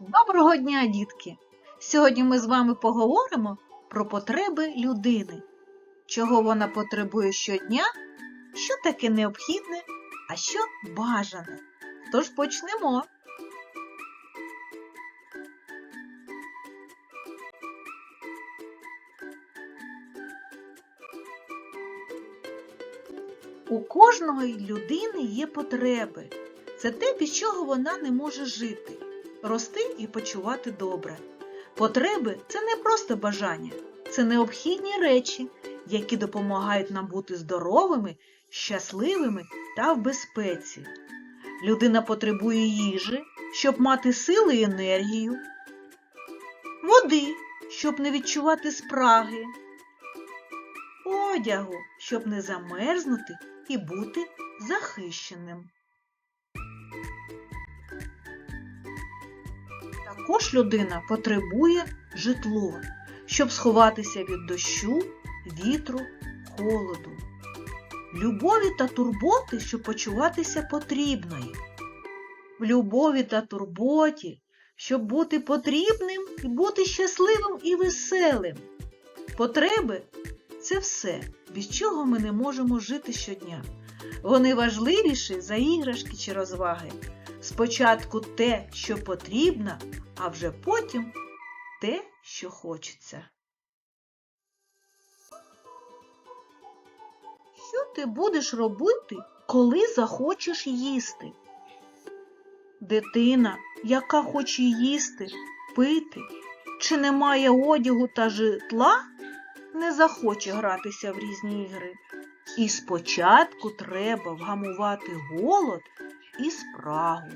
Доброго дня, дітки! Сьогодні ми з вами поговоримо про потреби людини, чого вона потребує щодня, що таке необхідне, а що бажане. Тож почнемо. У кожної людини є потреби. Це те, без чого вона не може жити, рости і почувати добре. Потреби це не просто бажання, це необхідні речі, які допомагають нам бути здоровими, щасливими та в безпеці. Людина потребує їжі, щоб мати сили і енергію, води, щоб не відчувати спраги, одягу, щоб не замерзнути і бути захищеним. Також людина потребує житло, щоб сховатися від дощу, вітру, холоду, любові та турботи, щоб почуватися потрібною. В любові та турботі, щоб бути потрібним і бути щасливим і веселим. Потреби це все, без чого ми не можемо жити щодня. Вони важливіші за іграшки чи розваги. Спочатку те, що потрібно, а вже потім те, що хочеться. Що ти будеш робити, коли захочеш їсти? Дитина, яка хоче їсти, пити, чи не має одягу та житла, не захоче гратися в різні ігри. І спочатку треба вгамувати голод і спрагу.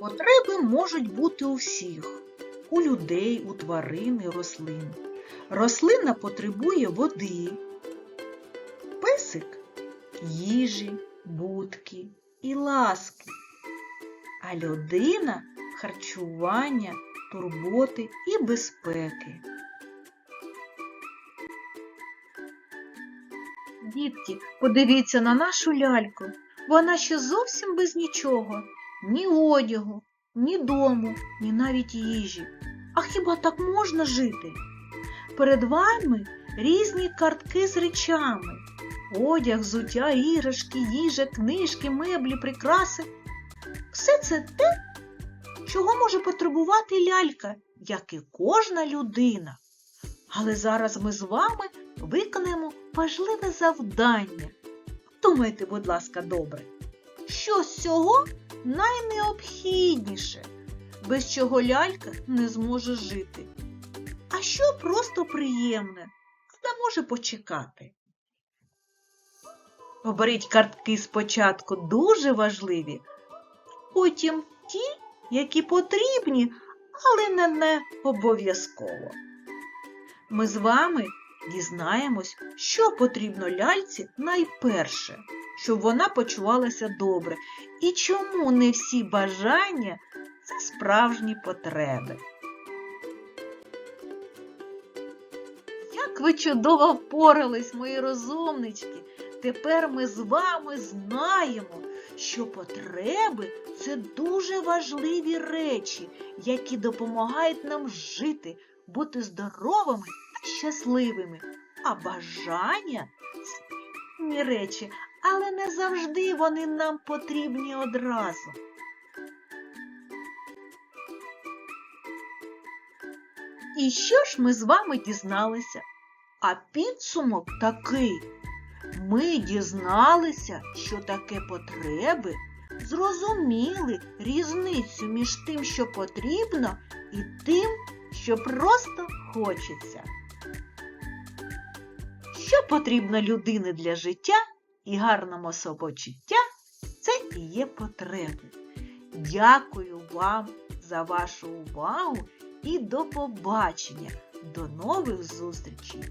Потреби можуть бути у всіх у людей, у тварин і рослин. Рослина потребує води, песик їжі, будки і ласки, а людина харчування, турботи і безпеки. Дітки, подивіться на нашу ляльку. Вона ще зовсім без нічого, ні одягу, ні дому, ні навіть їжі. А хіба так можна жити? Перед вами різні картки з речами. Одяг, взуття, іграшки, їжа, книжки, меблі, прикраси. Все це те, чого може потребувати лялька, як і кожна людина. Але зараз ми з вами виконаємо важливе завдання. Думайте, будь ласка, добре, що з цього найнеобхідніше, без чого лялька не зможе жити. А що просто приємне, та може почекати. Оберіть картки спочатку дуже важливі, потім ті, які потрібні, але не, не обов'язково. Ми з вами дізнаємось, що потрібно ляльці найперше, щоб вона почувалася добре, і чому не всі бажання це справжні потреби. Як ви чудово впорались, мої розумнички! Тепер ми з вами знаємо, що потреби це дуже важливі речі, які допомагають нам жити, бути здоровими щасливими. А бажання це речі, але не завжди вони нам потрібні одразу. І що ж ми з вами дізналися? А підсумок такий. Ми дізналися, що таке потреби, зрозуміли різницю між тим, що потрібно, і тим, що просто хочеться. Що потрібно людини для життя і гарному самопочуття – це і є потреби. Дякую вам за вашу увагу і до побачення. До нових зустрічей!